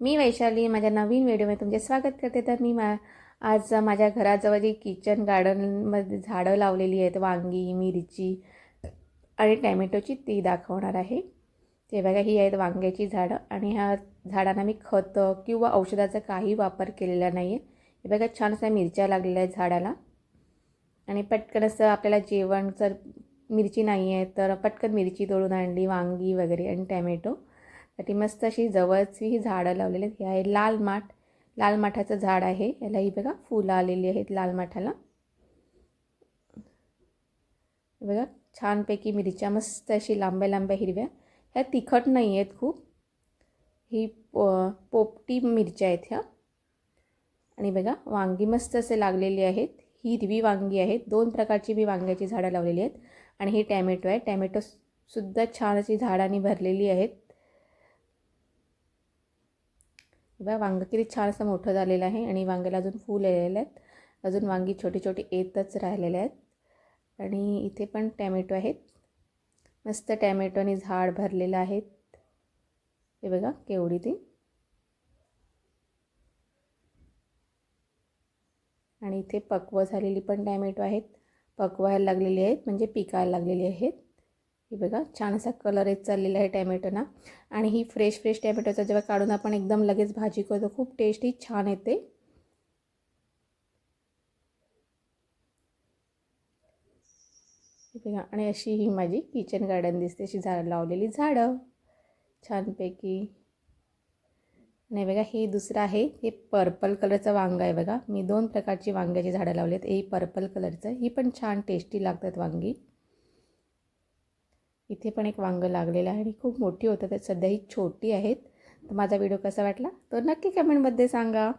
मी वैशाली माझ्या नवीन व्हिडिओमध्ये तुमचे स्वागत करते. तर मी मा आज माझ्या घराजवळ जी किचन गार्डनमध्ये झाडं लावलेली आहेत वांगी मिरची आणि टॅमॅटोची ती दाखवणार आहे. ते बघा ही आहेत वांग्याची झाडं आणि ह्या झाडांना मी खतं किंवा औषधाचा काही वापर केलेला नाही आहे हे बघा छान असा मिरच्या लागलेल्या आहेत झाडाला. आणि पटकन असं आपल्याला जेवण जर मिरची नाही आहे तर पटकन मिरची तोडून आणली वांगी वगैरे आणि टॅमॅटो. साठी मस्त अशी जवळची ही झाडं लावलेली आहेत. हे आहे लाल माठ. लाल माठाचं झाड आहे. याला ही बघा फुलं आलेली आहेत लाल माठाला. बघा छानपैकी मिरच्या मस्त अशी लांब्या लांब्या हिरव्या. ह्या तिखट नाही आहेत खूप. ही पो पोपटी मिरच्या आहेत ह्या. आणि बघा वांगी मस्त असे लागलेली आहेत. ही हिरवी वांगी आहेत. दोन प्रकारची मी वांग्याची झाडं लावलेली आहेत. आणि ही टॅमॅटो आहे. टॅमॅटोसुद्धा छान अशी झाडांनी भरलेली आहेत. बघा वांगं किती छान असं मोठं झालेलं आहे आणि वांग्याला अजून फूल येलेले आहेत. अजून वांगी छोटी छोटी येतच राहिलेले आहेत. आणि इथे पण टॅमॅटो आहेत. मस्त टॅमॅटोनी झाड भरलेलं आहेत. हे बघा केवढी ती. आणि इथे पक्व झालेली पण टॅमॅटो आहेत. पकवायला लागलेली आहेत म्हणजे पिकायला लागलेली आहेत. हे बघा छान असा कलर येत चाललेला आहे टॅमॅटोना. आणि ही फ्रेश फ्रेश टॅमॅटोचा जेव्हा काढून आपण एकदम लगेच भाजी करतो खूप टेस्टी छान येते. बघा आणि अशी ही माझी किचन गार्डन दिसते अशी झाड लावलेली झाडं. छानपैकी. नाही बघा हे दुसरं आहे हे पर्पल कलरचं वांगं आहे बघा. मी दोन प्रकारची वांग्याची झाडं लावली आहेत. हे पर्पल कलरचं ही पण छान टेस्टी लागतात वांगी. इथे पण एक वांगं लागलेलं आहे आणि खूप मोठी होतं तर सध्या ही छोटी आहेत. तर माझा व्हिडिओ कसा वाटला? तो नक्की कमेंटमध्ये सांगा.